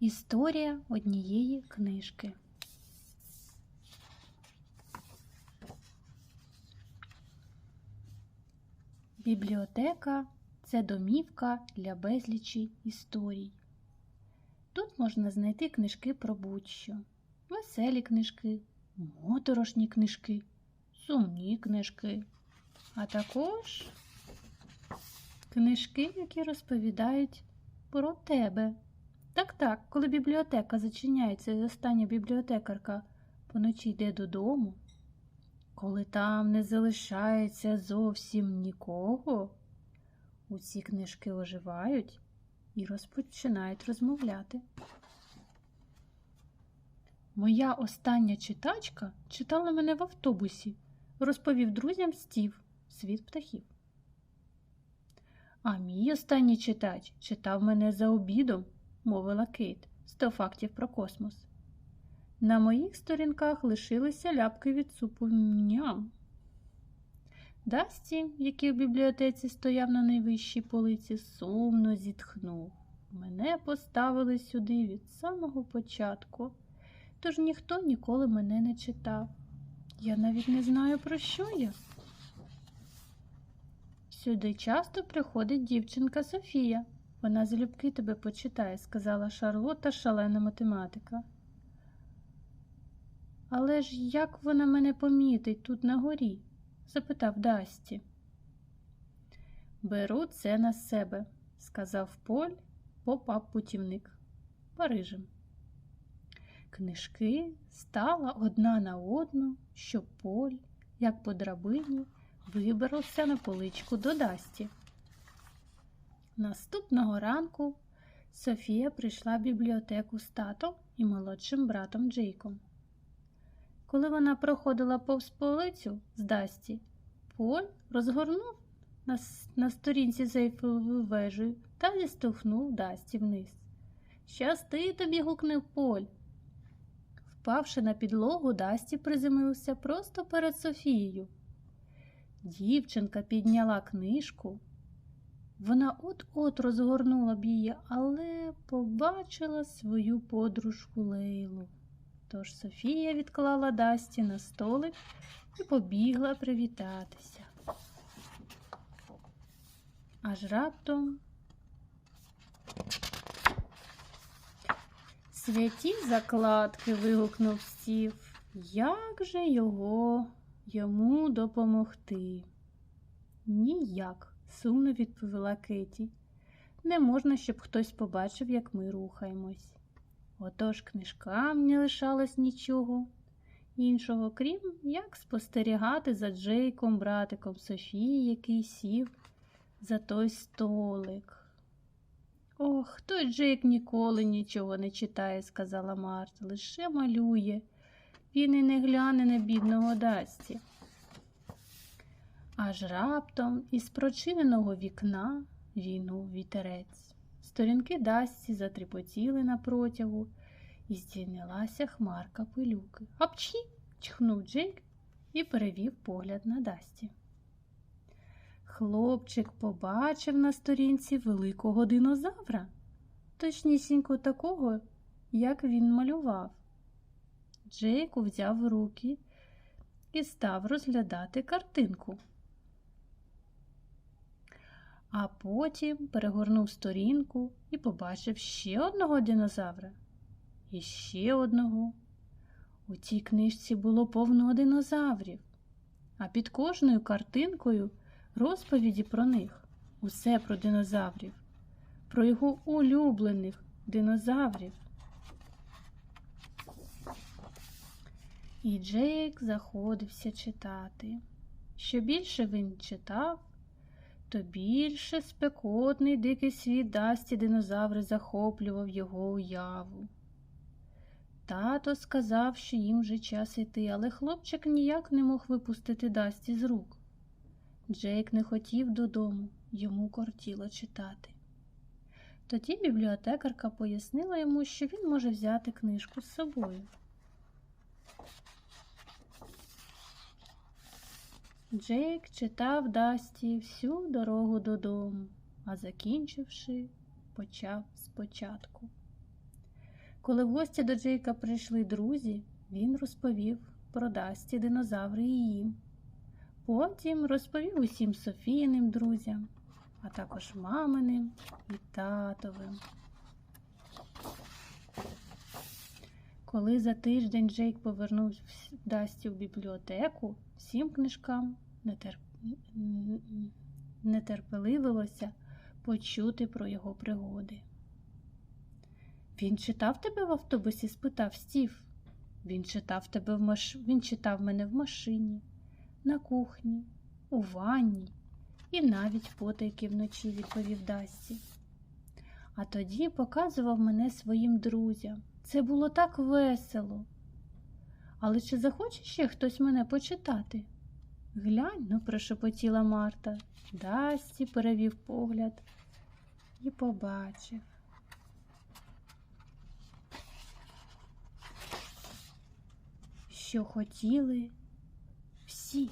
Історія однієї книжки. Бібліотека це домівка для безлічі історій. Тут можна знайти книжки про будь-що, веселі книжки, моторошні книжки, сумні книжки, а також книжки, які розповідають про тебе. Так, так, коли бібліотека зачиняється і остання бібліотекарка поночі йде додому, коли там не залишається зовсім нікого, усі книжки оживають і розпочинають розмовляти. Моя остання читачка читала мене в автобусі, розповів друзям стів світ птахів. А мій останній читач читав мене за обідом, мовила Кейт, сто фактів про космос. На моїх сторінках лишилися ляпки від супу ням. Дасті, який в бібліотеці стояв на найвищій полиці, сумно зітхнув. Мене поставили сюди від самого початку, тож ніхто ніколи мене не читав. Я навіть не знаю, про що я. Сюди часто приходить дівчинка Софія. Вона залюбки тебе почитає, сказала Шарлота, шалена математика. Але ж як вона мене помітить тут на горі? запитав Дасті. Беру це на себе, сказав Поль, попав путівник Парижем. Книжки стала одна на одну, що Поль, як по драбині, вибрався на поличку до Дасті. Наступного ранку Софія прийшла в бібліотеку з татом і молодшим братом Джейком. Коли вона проходила повз полицю з Дасті, Поль розгорнув на, на сторінці з Ейфелевою вежею та зіштовхнув Дасті вниз. Щасти тобі, гукнув Поль. Впавши на підлогу, Дасті приземлився просто перед Софією. Дівчинка підняла книжку. Вона от-от розгорнула б її, але побачила свою подружку Лейлу. Тож Софія відклала Дасті на столик і побігла привітатися. Аж раптом святі закладки вигукнув стів. Як же його йому допомогти? Ніяк, сумно відповіла Кеті. Не можна, щоб хтось побачив, як ми рухаємось. Отож книжкам не лишалось нічого іншого, крім як спостерігати за Джейком, братиком Софії, який сів за той столик. Ох, той Джейк ніколи нічого не читає, сказала Марта, лише малює. Він і не гляне на бідного Дасті. Аж раптом із прочиненого вікна війнув вітерець. Сторінки Дасті затріпотіли на протягу, і здійнялася хмарка пилюки. Апчі! чхнув Джейк і перевів погляд на Дасті. Хлопчик побачив на сторінці великого динозавра, точнісінько такого, як він малював. Джейк взяв руки і став розглядати картинку. А потім перегорнув сторінку і побачив ще одного динозавра. І ще одного. У цій книжці було повно динозаврів, а під кожною картинкою розповіді про них, усе про динозаврів, про його улюблених динозаврів. І Джейк заходився читати. Що більше він читав, то більше спекотний дикий світ дасті динозаври захоплював його уяву. Тато сказав, що їм вже час йти, але хлопчик ніяк не мог випустити Дасті з рук. Джейк не хотів додому, йому кортіло читати. Тоді бібліотекарка пояснила йому, що він може взяти книжку з собою. Джейк читав Дасті всю дорогу додому, а закінчивши, почав спочатку. Коли в гості до Джейка прийшли друзі, він розповів про Дасті динозаври їм. Потім розповів усім Софійним друзям, а також маминим і татовим. Коли за тиждень Джейк повернув Дасті в бібліотеку, всім книжкам нетер... нетерпеливилося почути про його пригоди. Він читав тебе в автобусі? спитав Стів. Він читав тебе в маш... Він читав мене в машині, на кухні, у ванні і навіть потайки вночі, відповів Дасті. А тоді показував мене своїм друзям. Це було так весело. Але чи захоче ще хтось мене почитати? Глянь, ну, прошепотіла Марта. Дасті перевів погляд і побачив. Що хотіли всі.